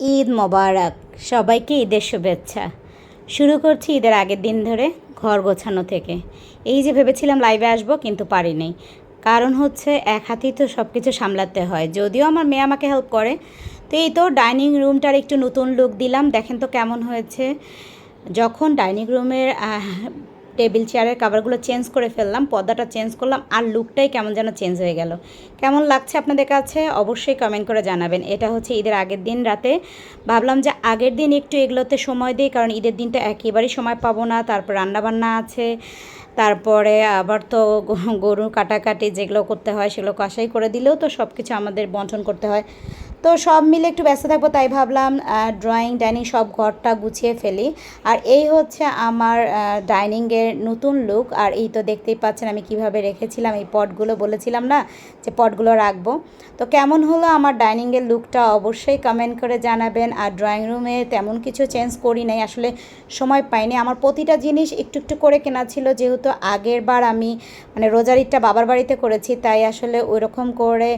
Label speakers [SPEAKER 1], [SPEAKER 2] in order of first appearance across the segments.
[SPEAKER 1] ঈদ মোবারক। সবাইকে ঈদের শুভেচ্ছা। শুরু করছি ঈদের আগের দিন ধরে ঘর গোছানো থেকে। এই যে ভেবেছিলাম লাইভে আসব, কিন্তু পারিনি কারণ হচ্ছে এক হাতেই তো সব কিছু সামলাতে হয়। যদিও আমার মেয়ে আমাকে হেল্প করে। তো এই তো ডাইনিং রুমটার একটু নতুন লুক দিলাম। দেখেন তো কেমন হয়েছে। যখন ডাইনিং রুমের টেবিল চেয়ারের কাভারগুলো চেঞ্জ করে ফেললাম, পর্দাটা চেঞ্জ করলাম আর লুকটাই কেমন যেন চেঞ্জ হয়ে গেল। কেমন লাগছে আপনাদের কাছে? অবশ্যই কমেন্ট করে জানাবেন। এটা হচ্ছে ঈদের আগের দিন রাতে। ভাবলাম যে আগের দিন একটু এগুলোতে সময় দিই, কারণ ঈদের দিনটা একেবারেই সময় পাবো না। তারপর রান্নাবান্না আছে, তারপরে আবার তো গরু কাটাকাটি যেগুলো করতে হয় সেগুলো কষাই করে দিলেও তো সব কিছু আমাদের বন্টন করতে হয়। তো সব মিলে একটু ব্যস্ত থাকব, তাই ভাবলাম ড্রয়িং ডাইনিং সব ঘরটা গুছিয়ে ফেলি। আর এই হচ্ছে আমার ডাইনিংয়ের নতুন লুক আর এই তো দেখতেই পাচ্ছেন আমি কীভাবে রেখেছিলাম, এই পটগুলো বলেছিলাম না যে পটগুলো রাখব। তো কেমন হলো আমার ডাইনিংয়ের লুকটা অবশ্যই কমেন্ট করে জানাবেন। আর ড্রয়িং রুমে তেমন কিছু চেঞ্জ করি নাই, আসলে সময় পাইনি। আমার প্রতিটা জিনিস একটু একটু করে কেনা ছিল, যেহেতু আগের বার আমি মানে রোজারিটা বাবার বাড়িতে করেছি, তাই আসলে ওই রকম করে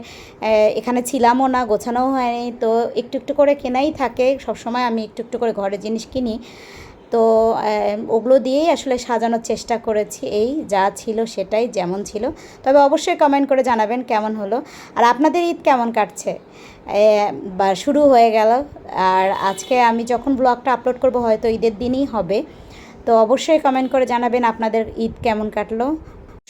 [SPEAKER 1] এখানে ছিলামও না, গোছানোও হয়নি তো একটু একটু করে কেনাই থাকে। সবসময় আমি একটু একটু করে ঘরের জিনিস কিনি। তো ওগুলো দিয়েই আসলে সাজানোর চেষ্টা করেছি। এই যা ছিল সেটাই যেমন ছিল। তবে অবশ্যই কমেন্ট করে জানাবেন কেমন হলো। আর আপনাদের ঈদ কেমন কাটছে? বা শুরু হয়ে গেল। আর আজকে আমি যখন ব্লগটা আপলোড করব হয়তো ঈদের দিনই হবে। তো অবশ্যই কমেন্ট করে জানাবেন আপনাদের ঈদ কেমন কাটলো।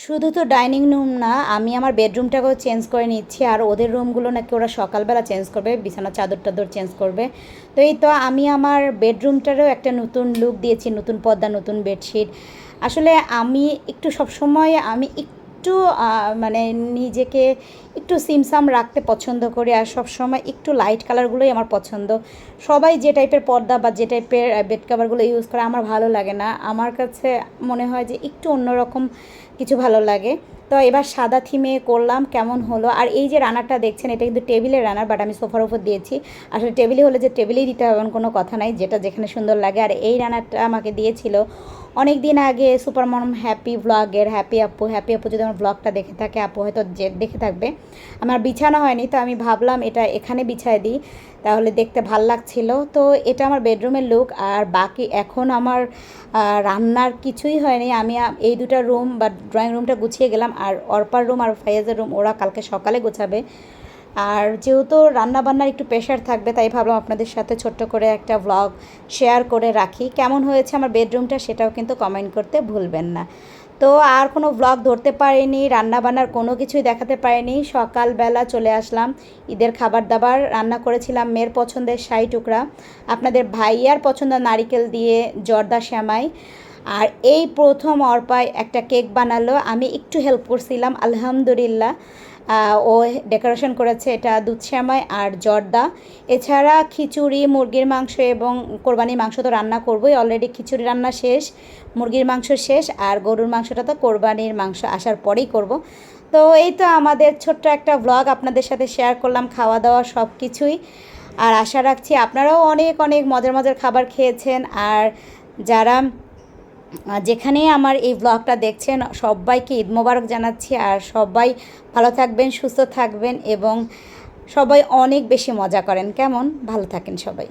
[SPEAKER 1] শুধু তো ডাইনিং রুম না, আমি আমার বেডরুমটাকেও চেঞ্জ করে নিচ্ছি আর ওদের রুমগুলো নাকি ওরা সকালবেলা চেঞ্জ করবে, বিছানা চাদর টাদর চেঞ্জ করবে। তো এই তো আমি আমার বেডরুমটারও একটা নতুন লুক দিয়েছি, নতুন পর্দা, নতুন বেডশিট আসলে আমি একটু সবসময় আমি একটু মানে নিজেকে একটু সিমসাম রাখতে পছন্দ করি আর সবসময় একটু লাইট কালারগুলোই আমার পছন্দ। সবাই যে টাইপের পর্দা বা যে টাইপের বেড কাভারগুলো ইউজ করে আমার ভালো লাগে না। আমার কাছে মনে হয় যে একটু অন্যরকম কিছু ভালো লাগে। তো এবার সাদা থিমে করলাম কেমন হলো। আর এই যে রানারটা দেখছেন, এটা কিন্তু টেবিলের রানার বাট আমি সোফার উপর দিয়েছি। আসলে টেবিলে হলে যে টেবিলেই দিতে হবে কোনো কথা নাই, যেটা যেখানে সুন্দর লাগে। আর এই রানারটা আমাকে দিয়েছিল অনেক দিন আগে সুপার মম হ্যাপি ব্লগের, হ্যাপি আপু। হ্যাপি আপু যদি আমার ব্লগটা দেখে থাকে, আপু হয়তো যে দেখে থাকবে। আমার বিছানো হয়নি, তো আমি ভাবলাম এটা এখানে বিছায় দিই, তাহলে দেখতে ভালো লাগছিল। তো এটা আমার বেডরুমের লুক, আর বাকি এখন আমার রান্নার কিছুই হয়নি। আমি এই দুটা রুম বা ড্রয়িং রুমটা গুছিয়ে গেলাম। আর অর্পার রুম আর ফাইয়াজের রুম ওরা কালকে সকালে গোছাবে। আর যেহেতু রান্নাবান্নার একটু প্রেশার থাকবে, তাই ভাবলাম আপনাদের সাথে ছোট্ট করে একটা ব্লগ শেয়ার করে রাখি। কেমন হয়েছে আমার বেডরুমটা সেটাও কিন্তু কমেন্ট করতে ভুলবেন না। তো আর কোনো ব্লগ ধরতে পারিনি, রান্নাবান্নার কোনো কিছুই দেখাতে পারিনি। সকালবেলা চলে আসলাম, ঈদের খাবার দাবার রান্না করেছিলাম মেয়ের পছন্দের শাহি টুকরা। আপনাদের ভাইয়ার পছন্দ নারিকেল দিয়ে জর্দা শ্যামাই। আর এই প্রথম অর্পায় একটা কেক বানালো। আমি একটু হেল্প করছিলাম, আলহামদুলিল্লাহ। ও ডেকোরেশন করেছে এটা দুধ শ্যামাই আর জর্দা। এছাড়া খিচুড়ি, মুরগির মাংস এবং কোরবানির মাংস তো রান্না করবোই। অলরেডি খিচুড়ি রান্না শেষ, মুরগির মাংস শেষ আর গরুর মাংসটা তো কোরবানির মাংস আসার পরেই করব। তো এই তো আমাদের ছোট্ট একটা ব্লগ আপনাদের সাথে শেয়ার করলাম, খাওয়া দাওয়া সব কিছুই আর আশা রাখছি আপনারাও অনেক অনেক মজার মজার খাবার খেয়েছেন। আর যারা যেখানে আমার এই ব্লগটা দেখছেন, সবাইকে ঈদ মোবারক জানাচ্ছি আর সবাই ভালো থাকবেন, সুস্থ থাকবেন এবং সবাই অনেক বেশি মজা করেন। কেমন? ভালো থাকেন সবাই।